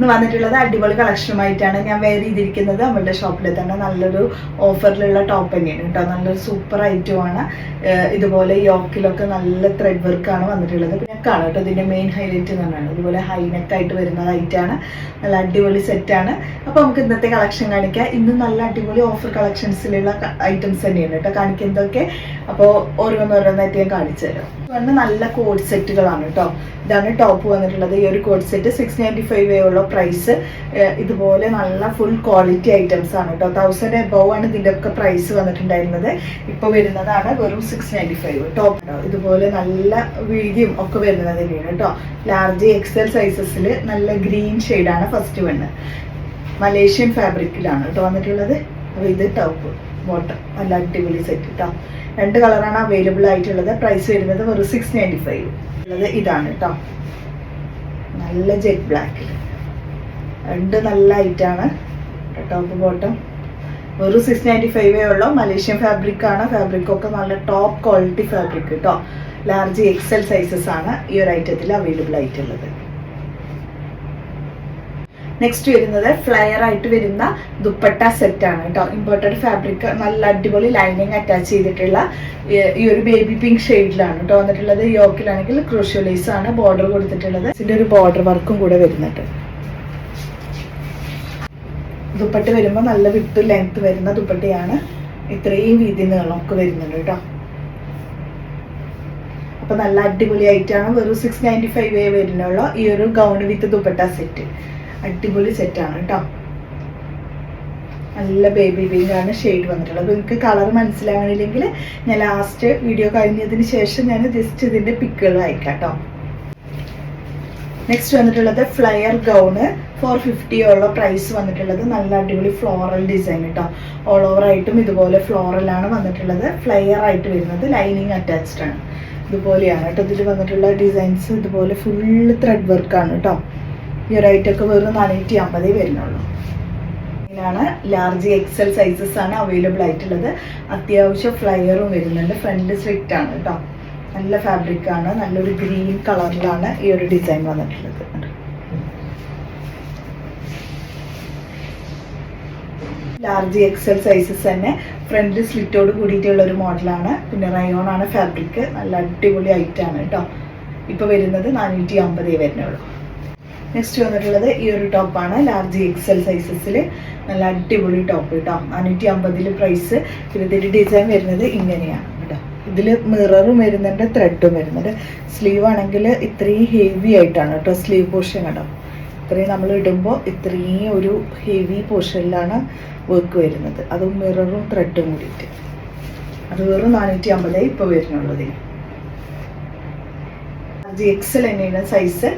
ഇന്ന് വന്നിട്ടുള്ളത് അടിപൊളി കളക്ഷനുമായിട്ടാണ് ഞാൻ വെയർ ചെയ്തിരിക്കുന്നത്. നമ്മളുടെ ഷോപ്പിൽ തന്നെ നല്ലൊരു ഓഫറിലുള്ള ടോപ്പ് തന്നെയാണ് കേട്ടോ. നല്ലൊരു സൂപ്പർ ഐറ്റമാണ് ഇതുപോലെ യോക്കിലൊക്കെ നല്ല ത്രെഡ് വർക്കാണ് വന്നിട്ടുള്ളത്. നെക്കാണ് കേട്ടോ ഇതിന്റെ മെയിൻ ഹൈലൈറ്റ് എന്ന് പറഞ്ഞാൽ ഇതുപോലെ ഹൈ നെക്കായിട്ട് വരുന്ന ഐറ്റാണ് നല്ല അടിപൊളി സെറ്റാണ് അപ്പോൾ നമുക്ക് ഇന്നത്തെ കളക്ഷൻ കാണിക്കാം. ഇന്ന് നല്ല അടിപൊളി ഓഫർ കളക്ഷൻസിലുള്ള ഐറ്റംസ് തന്നെയാണ് കേട്ടോ. കാണിക്കുന്നതൊക്കെ അപ്പോൾ ഓരോന്നോരോന്നായിട്ട് ഞാൻ കാണിച്ചു തരാം. വന്ന് നല്ല കോഡ് സെറ്റുകളാണ് കേട്ടോ ഇതാണ് ടോപ്പ് വന്നിട്ടുള്ളത്. ഈ ഒരു code set six ninety five ഉള്ള പ്രൈസ് ഇതുപോലെ നല്ല ഫുൾ ക്വാളിറ്റി ഐറ്റംസ് ആണ് കേട്ടോ തൗസൻഡ് എബവ് ആണ് ഇതിന്റെ ഒക്കെ പ്രൈസ് വന്നിട്ടുണ്ടായിരുന്നത്. ഇപ്പോൾ വരുന്നതാണ് വെറും സിക്സ് നയന്റി ഫൈവ് ടോപ്പ് ഇതുപോലെ നല്ല വീതിയും ഒക്കെ വരുന്നത് തന്നെയാണ് കേട്ടോ ലാർജ് എക്സൽ സൈസസിൽ നല്ല ഗ്രീൻ ഷെയ്ഡാണ് ഫസ്റ്റ് വണ്ണ് മലേഷ്യൻ ഫാബ്രിക്കിലാണ് കേട്ടോ വന്നിട്ടുള്ളത്. അപ്പോൾ ഇത് ടോപ്പ് ബോട്ടം നല്ല അടിപൊളി സെറ്റ് കേട്ടോ രണ്ട് കളറാണ് അവൈലബിൾ ആയിട്ടുള്ളത്. പ്രൈസ് വരുന്നത് വെറും സിക്സ് നയന്റി ഫൈവ് ഉള്ളത് ഇതാണ് കേട്ടോ നല്ല ജെറ്റ് ബ്ലാക്കിൽ രണ്ട് നല്ല ഐറ്റാണ് ടോപ്പ് ബോട്ടം വെറും സിക്സ് നയന്റി ഫൈവേ ഉള്ളൂ. മലേഷ്യൻ ഫാബ്രിക് ആണ്. ഫാബ്രിക് ഒക്കെ നല്ല ടോപ്പ് ക്വാളിറ്റി ഫാബ്രിക് കേട്ടോ ലാർജ് എക്സൽ സൈസസ് ആണ് ഈ ഒരു ഐറ്റത്തിൽ അവൈലബിൾ ആയിട്ടുള്ളത്. നെക്സ്റ്റ് വരുന്നത് ഫ്ലയർ ആയിട്ട് വരുന്ന ദുപ്പട്ട സെറ്റ് ആണ് കേട്ടോ ഇമ്പോർട്ടഡ് ഫാബ്രിക് നല്ല അടിപൊളി ലൈനിങ് അറ്റാച്ച് ചെയ്തിട്ടുള്ള ഈ- ഒരു ബേബി പിങ്ക് ഷെയ്ഡിലാണ് കേട്ടോ വന്നിട്ടുള്ളത്. യോക്കിലാണെങ്കിൽ ക്രൂഷ്യലൈസ് ആണ് ബോർഡർ കൊടുത്തിട്ടുള്ളത്. ഇതിന്റെ ഒരു ബോർഡർ വർക്കും കൂടെ വരുന്നുണ്ട്. ദുപ്പട്ട വരുമ്പോൾ നല്ല വിട്ട് ലെങ്ത് വരുന്ന ദുപ്പട്ടയാണ്. ഇത്രയും വീതി നീളമൊക്കെ വരുന്നുണ്ട് കേട്ടോ അപ്പൊ നല്ല അടിപൊളി ആയിട്ടാണ് വെറും സിക്സ് നയന്റി ഫൈവ് വരുന്നുള്ളൂ ഈ ഒരു ഗൗൺ വിത്ത് ദുപ്പട്ട സെറ്റ് അടിപൊളി സെറ്റാണ് കേട്ടോ നല്ല ബേബി പിങ്ക് ആണ് ഷെയ്ഡ് വന്നിട്ടുള്ളത്. അപ്പോൾ നിങ്ങൾക്ക് കളർ മനസ്സിലാവണില്ലെങ്കിൽ ഞാൻ ലാസ്റ്റ് വീഡിയോ കഴിഞ്ഞതിന് ശേഷം ഞാൻ ജസ്റ്റ് ഇതിന്റെ പിക്കുകൾ അയക്കാം കേട്ടോ നെക്സ്റ്റ് വന്നിട്ടുള്ളത് ഫ്ലയർ ഗൗണ് ഫോർ ഫിഫ്റ്റി ഉള്ള പ്രൈസ് വന്നിട്ടുള്ളത്. നല്ല അടിപൊളി ഫ്ലോറൽ ഡിസൈൻ കേട്ടോ ഓൾ ഓവർ ആയിട്ടും ഇതുപോലെ ഫ്ലോറലാണ് വന്നിട്ടുള്ളത്. ഫ്ലയർ ആയിട്ട് വരുന്നത് ലൈനിങ് അറ്റാച്ച്ഡ് ആണ്. ഇതുപോലെയാണ് കേട്ടോ ഇതിൽ വന്നിട്ടുള്ള ഡിസൈൻസ് ഇതുപോലെ ഫുള്ള് ത്രെഡ് വർക്കാണ് കേട്ടോ ഈ ഒരു ഐറ്റമൊക്കെ വെറും നാനൂറ്റി അമ്പതേ വരുന്നുള്ളൂ. ഇതിനാണ് ലാർജ് എക്സൽ സൈസസ് ആണ് അവൈലബിൾ ആയിട്ടുള്ളത്. അത്യാവശ്യം ഫ്ലയറും വരുന്നുണ്ട്. ഫ്രണ്ട് സ്ട്രിക്റ്റ് ആണ് കേട്ടോ നല്ല ഫാബ്രിക് ആണ്. നല്ലൊരു ഗ്രീൻ കളറിലാണ് ഈ ഒരു ഡിസൈൻ വന്നിട്ടുള്ളത്. ലാർജ് എക്സൽ സൈസസ് തന്നെ ഫ്രണ്ട് സ്ലിറ്റോട് കൂടിയിട്ടുള്ള ഒരു മോഡലാണ് പിന്നെ റയോൺ ആണ് ഫാബ്രിക് നല്ല അടിപൊളി ഐറ്റാണ് കേട്ടോ ഇപ്പോൾ വരുന്നത് നാനൂറ്റി അമ്പതേ വരുന്നുള്ളൂ. നെക്സ്റ്റ് വന്നിട്ടുള്ളത് ഈ ഒരു ടോപ്പാണ് ലാർജ് എക്സൽ സൈസസിൽ നല്ല അടിപൊളി ടോപ്പ് കേട്ടോ. നാനൂറ്റി അമ്പതിൽ പ്രൈസ് പിന്നെ ഡിസൈൻ വരുന്നത് ഇങ്ങനെയാണ് കേട്ടോ. ഇതിൽ മിററും വരുന്നുണ്ട് ത്രെഡും വരുന്നുണ്ട്. സ്ലീവ് ആണെങ്കിൽ ഇത്രയും ഹെവി ആയിട്ടാണ് കേട്ടോ സ്ലീവ് പോർഷൻ കേട്ടോ ഇത്രയും നമ്മൾ ഇടുമ്പോൾ ഇത്രയും ഒരു ഹെവി പോർഷനിലാണ് വർക്ക് വരുന്നത്. അതും മിററും ത്രെഡും കൂടിയിട്ട്. അത് വെറും നാനൂറ്റി അമ്പതായി ഇപ്പോൾ വരുന്നുള്ളത്. ലാർജ് എക്സൽ തന്നെയാണ് സൈസ്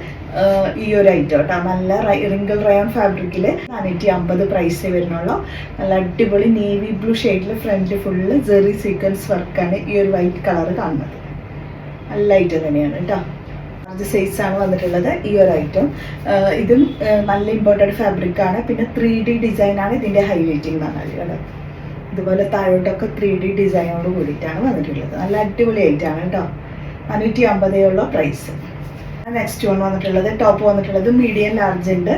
ഈ ഒരു ഐറ്റം കേട്ടോ. നല്ല റിങ്കിൾ റയോൺ ഫാബ്രിക്കിൽ നാനൂറ്റി അമ്പത് പ്രൈസേ വരുന്നുള്ളൂ. നല്ല അടിപൊളി നേവി ബ്ലൂ ഷെയ്ഡിൽ ഫ്രണ്ട് ഫുള്ള് ജെറി സീക്വൻസ് വർക്കാണ് ഈ ഒരു വൈറ്റ് കളർ കാണുന്നത്. നല്ല ഐറ്റം തന്നെയാണ് കേട്ടോ. ലാർജ് സൈസാണ് വന്നിട്ടുള്ളത് ഈ ഒരു ഐറ്റം ഇതും നല്ല ഇമ്പോർട്ടന്റ് ഫാബ്രിക്കാണ് പിന്നെ ത്രീ ഡി ഡിസൈൻ ആണ് ഇതിന്റെ ഹൈലൈറ്റിംഗ് പറഞ്ഞാൽ ഇതുപോലെ താഴോട്ടൊക്കെ ത്രീ ഡി ഡിസൈനോട് കൂടിയിട്ടാണ് വന്നിട്ടുള്ളത്. നല്ല അടിപൊളി ഐറ്റാണ് കേട്ടോ. നാനൂറ്റി അമ്പതേ ഉള്ള പ്രൈസ് നെക്സ്റ്റ് വൺ വന്നിട്ടുള്ളത് ടോപ്പ് വന്നിട്ടുള്ളത് മീഡിയം ലാർജ് ഉണ്ട്.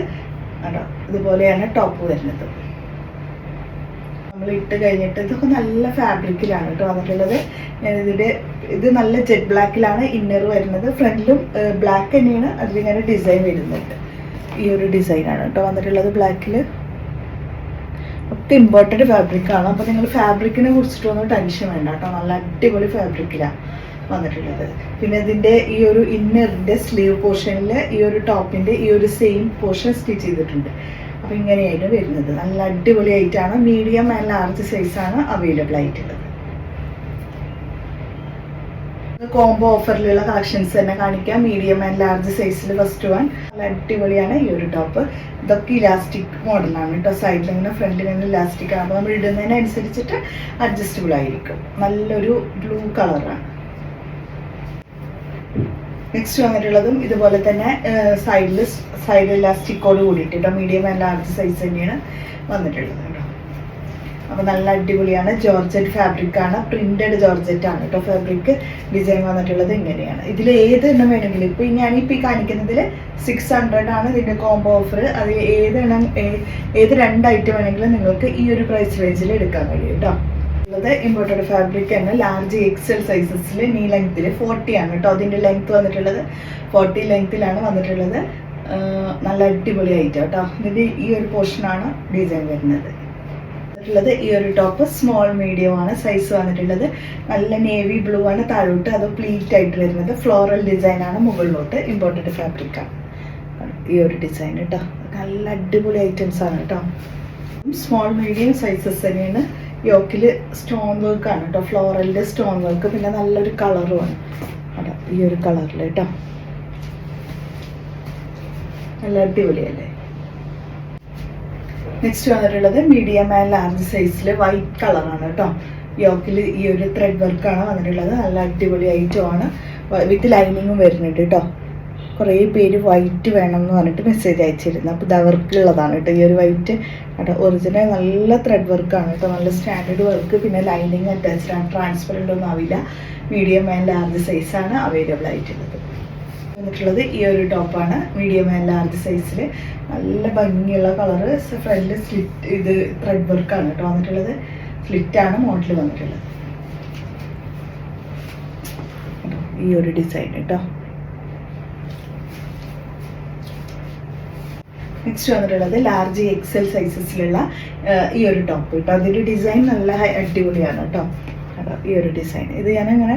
കേട്ടോ ഇതുപോലെയാണ് ടോപ്പ് വരുന്നത്. നമ്മൾ ഇട്ട് കഴിഞ്ഞിട്ട് ഇതൊക്കെ നല്ല ഫാബ്രിക്കിലാണ് കേട്ടോ വന്നിട്ടുള്ളത്. ഞാൻ ഇതിന്റെ ഇത് നല്ല ജെറ്റ് ബ്ലാക്കിലാണ് ഇന്നർ വരുന്നത്. ഫ്രണ്ടിലും ബ്ലാക്ക് തന്നെയാണ് അതിലിങ്ങനെ ഡിസൈൻ വരുന്നുണ്ട് ഈ ഒരു ഡിസൈനാണ് കേട്ടോ വന്നിട്ടുള്ളത് ബ്ലാക്കിൽ ഒക്കെ ഇമ്പോർട്ടന്റ് ഫാബ്രിക്കാണ് അപ്പോൾ നിങ്ങൾ ഫാബ്രിക്കിനെ കുറിച്ചിട്ടൊന്നും ടെൻഷൻ വേണ്ട കേട്ടോ. നല്ല അടിപൊളി ഫാബ്രിക്കിലാണ് വന്നിട്ടുള്ളത്. പിന്നെ ഇതിന്റെ ഈ ഒരു ഇന്നറിന്റെ സ്ലീവ് പോർഷനിൽ ഈ ഒരു ടോപ്പിന്റെ ഈ ഒരു സെയിം പോർഷൻ സ്റ്റിച്ച് ചെയ്തിട്ടുണ്ട്. അപ്പോൾ ഇങ്ങനെയായിരുന്നു വരുന്നത്. നല്ല അടിപൊളിയായിട്ടാണ് മീഡിയം ആൻഡ് ലാർജ് സൈസാണ് അവൈലബിൾ ആയിട്ടുള്ളത്. കോംബോ ഓഫറിലുള്ള കളക്ഷൻസ് തന്നെ കാണിക്കാം. മീഡിയം ആൻഡ് ലാർജ് സൈസിൽ ഫസ്റ്റ് വൺ നല്ല അടിപൊളിയാണ് ഈ ഒരു ടോപ്പ് ഇതൊക്കെ ഇലാസ്റ്റിക് മോഡലാണ് കേട്ടോ. സൈഡിൽ ഇങ്ങനെ ഫ്രണ്ടിൽ ഇങ്ങനെ ഇലാസ്റ്റിക് ആണ്. അപ്പോൾ നമ്മൾ ഇടുന്നതിനനുസരിച്ചിട്ട് അഡ്ജസ്റ്റബിൾ ആയിരിക്കും. നല്ലൊരു ബ്ലൂ കളറാണ് നെക്സ്റ്റ് വന്നിട്ടുള്ളതും ഇതുപോലെ തന്നെ സൈഡിൽ സൈഡ് ഇലാസ്റ്റിക്കോട് കൂടിയിട്ട് കേട്ടോ മീഡിയം ആൻഡ് ലാർജ് സൈസ് തന്നെയാണ് വന്നിട്ടുള്ളത് കേട്ടോ അപ്പൊ നല്ല അടിപൊളിയാണ്. ജോർജറ്റ് ഫാബ്രിക് ആണ്. പ്രിന്റഡ് ജോർജറ്റ് ആണ് കേട്ടോ ഫാബ്രിക് ഡിസൈൻ വന്നിട്ടുള്ളത് ഇങ്ങനെയാണ്. ഇതിൽ ഏത് എണ്ണം വേണമെങ്കിലും ഇപ്പൊ ഞാൻ ഈ കാണിക്കുന്നതിൽ സിക്സ് ഹൺഡ്രഡ് ആണ് ഇതിന്റെ കോംബോ ഓഫർ അത് ഏത് എണ്ണം ഏത് രണ്ട് ഐറ്റം വേണമെങ്കിലും നിങ്ങൾക്ക് ഈ ഒരു പ്രൈസ് റേഞ്ചിൽ എടുക്കാൻ കഴിയും കേട്ടോ ഉള്ളത്. ഇമ്പോർട്ടഡ് ഫാബ്രിക് തന്നെ ലാർജ് എക്സൽ സൈസസിൽ നീ ലെങ്ത്തിൽ ഫോർട്ടി ആണ് കേട്ടോ. അതിന്റെ ലെങ്ത് വന്നിട്ടുള്ളത്. ഫോർട്ടി ലെങ്ത്തിലാണ് വന്നിട്ടുള്ളത്. നല്ല അടിപൊളി ഐറ്റം കേട്ടോ. ഇതിന്റെ ഈ ഒരു പോർഷനാണ് ഡിസൈൻ വരുന്നത്. വന്നിട്ടുള്ളത് ഈ ഒരു ടോപ്പ് സ്മോൾ മീഡിയം ആണ്. സൈസ് വന്നിട്ടുള്ളത്. നല്ല നേവി ബ്ലൂ ആണ്. താഴോട്ട് അത് പ്ലീറ്റ് ആയിട്ട് വരുന്നത്. ഫ്ലോറൽ ഡിസൈൻ ആണ്. മുകളിലോട്ട് ഫാബ്രിക് ആണ്. ഈ ഒരു ഡിസൈൻ കേട്ടോ. നല്ല അടിപൊളി ഐറ്റംസ് ആണ് കേട്ടോ. സ്മോൾ മീഡിയം സൈസസ് തന്നെയാണ്. യോക്കിൽ സ്റ്റോൺ വർക്ക് ആണ് കേട്ടോ ഫ്ലോറലിന്റെ സ്റ്റോൺ വർക്ക് പിന്നെ നല്ലൊരു കളറുമാണ് അതാ ഈ ഒരു കളറിൽ കേട്ടോ നല്ല അടിപൊളിയല്ലേ? നെക്സ്റ്റ് വന്നിട്ടുള്ളത് മീഡിയം ആൻഡ് ലാർജ് സൈസിൽ വൈറ്റ് കളറാണ് കേട്ടോ യോക്കിൽ ഈ ഒരു ത്രെഡ് വർക്കാണ് വന്നിട്ടുള്ളത്. നല്ല അടിപൊളി ഐറ്റം ആണ് വിത്ത് ലൈനിങ്ങും വരുന്നുണ്ട് കേട്ടോ കുറേ പേര് വൈറ്റ് വേണം എന്ന് പറഞ്ഞിട്ട് മെസ്സേജ് അയച്ചിരുന്നു. അപ്പോൾ ഇത് അവർക്കുള്ളതാണ് കേട്ടോ. ഈ ഒരു വൈറ്റ് കേട്ടോ ഒറിജിനൽ നല്ല ത്രെഡ് വർക്കാണ് കേട്ടോ. നല്ല സ്റ്റാൻഡേർഡ് വർക്ക് പിന്നെ ലൈനിങ് അറ്റാച്ച്ഡ് ആണ്. ട്രാൻസ്പെറന്റ് ഒന്നും ആവില്ല. മീഡിയം ആൻഡ് ലാർജ് സൈസാണ് അവൈലബിൾ ആയിട്ടുള്ളത്. വന്നിട്ടുള്ളത് ഈ ഒരു ടോപ്പാണ് മീഡിയം ആൻഡ് ലാർജ് സൈസിൽ നല്ല ഭംഗിയുള്ള കളറ് ഫ്രണ്ട് സ്ലിറ്റ് ഇത് ത്രെഡ് വർക്കാണ് കേട്ടോ വന്നിട്ടുള്ളത്. സ്ലിറ്റ് ആണ് മോഡൽ വന്നിട്ടുള്ളത്. ഈ ഒരു ഡിസൈൻ കേട്ടോ. നെക്സ്റ്റ് വന്നിട്ടുള്ളത് ലാർജ് എക്സൽ സൈസസിലുള്ള ഈ ഒരു ടോപ്പ് കേട്ടോ അതിന്റെ ഡിസൈൻ നല്ല അടിപൊളിയാണ് കേട്ടോ കേട്ടോ ഈ ഒരു ഡിസൈൻ ഇത് ഞാനങ്ങനെ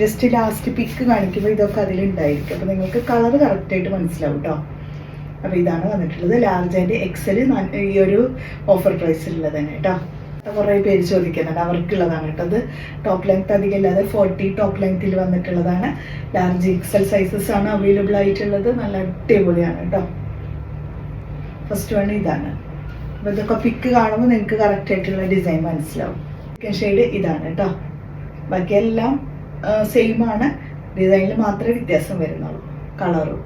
ജസ്റ്റ് ലാസ്റ്റ് പിക്ക് കാണിക്കുമ്പോൾ ഇതൊക്കെ അതിലുണ്ടായിരിക്കും. അപ്പോൾ നിങ്ങൾക്ക് കളർ കറക്റ്റായിട്ട് മനസ്സിലാവും കേട്ടോ അപ്പോൾ ഇതാണ് വന്നിട്ടുള്ളത് ലാർജ് ആൻഡ് എക്സൽ ഈ ഒരു ഓഫർ പ്രൈസിലുള്ളത് തന്നെ കേട്ടോ കുറേ പേര് ചോദിക്കുന്നുണ്ട്. അവർക്കുള്ളതാണ് കേട്ടോ അത് ടോപ്പ് ലെങ്ത് അധികം ഇല്ലാതെ ഫോർട്ടി ടോപ്പ് ലെങ്ത്തിൽ വന്നിട്ടുള്ളതാണ്. ലാർജ് എക്സൽ സൈസസ് ആണ് അവൈലബിൾ ആയിട്ടുള്ളത്. നല്ല അടിപൊളിയാണ് കേട്ടോ ഫസ്റ്റ് വൺ ഇതാണ്. അപ്പോൾ ഇതൊക്കെ പിക്ക് കാണുമ്പോൾ നിങ്ങൾക്ക് കറക്റ്റ് ആയിട്ടുള്ള ഡിസൈൻ മനസ്സിലാവും. ഷെയ്ഡ് ഇതാണ് കേട്ടോ. ബാക്കിയെല്ലാം സെയിം ആണ്. ഡിസൈനിൽ മാത്രമേ വ്യത്യാസം വരുന്നുള്ളൂ. കളറും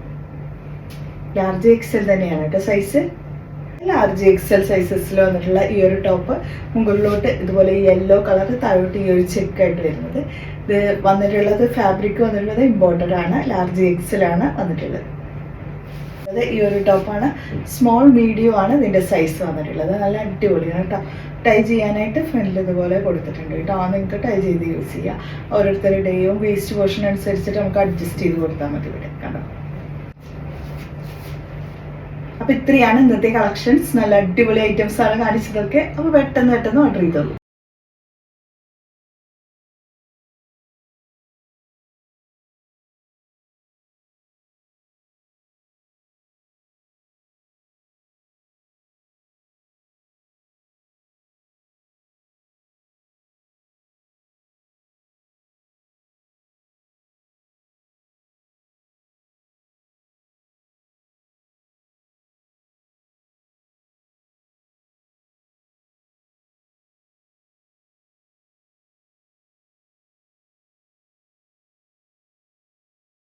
ലാർജ് എക്സൽ തന്നെയാണ് കേട്ടോ സൈസ് ലാർജ് എക്സൽ സൈസസിൽ വന്നിട്ടുള്ള ഈ ഒരു ടോപ്പ് മുകളിലോട്ട് ഇതുപോലെ യെല്ലോ കളർ താഴോട്ട് ഈ ഒരു ചെക്കായിട്ട് വരുന്നത്. ഇത് വന്നിട്ടുള്ളത് ഫാബ്രിക് വന്നിട്ടുള്ളത് ഇമ്പോർട്ടഡ് ആണ്. ലാർജ് എക്സൽ ആണ് വന്നിട്ടുള്ളത്. അത് ഈ ഒരു ടോപ്പാണ് സ്മോൾ മീഡിയം ആണ് ഇതിന്റെ സൈസ് വന്നിട്ടുള്ളത്. നല്ല അടിപൊളിയാണ് കേട്ടോ ടൈ ചെയ്യാനായിട്ട് ഫ്രണ്ടിൽ ഇതുപോലെ കൊടുത്തിട്ടുണ്ട് കേട്ടോ ആ നിങ്ങൾക്ക് ടൈ ചെയ്ത് യൂസ് ചെയ്യാം. ഓരോരുത്തരുടെയും വേസ്റ്റ് പോർഷൻ അനുസരിച്ചിട്ട് നമുക്ക് അഡ്ജസ്റ്റ് ചെയ്ത് കൊടുത്താൽ മതി ഇവിടെ കണ്ടോ? അപ്പൊ ഇത്രയാണ് ഇന്നത്തെ കളക്ഷൻസ് നല്ല അടിപൊളി ഐറ്റംസ് ആണ് കാണിച്ചതൊക്കെ. അപ്പോൾ പെട്ടെന്ന് പെട്ടെന്ന് ഓർഡർ ചെയ്തോളൂ.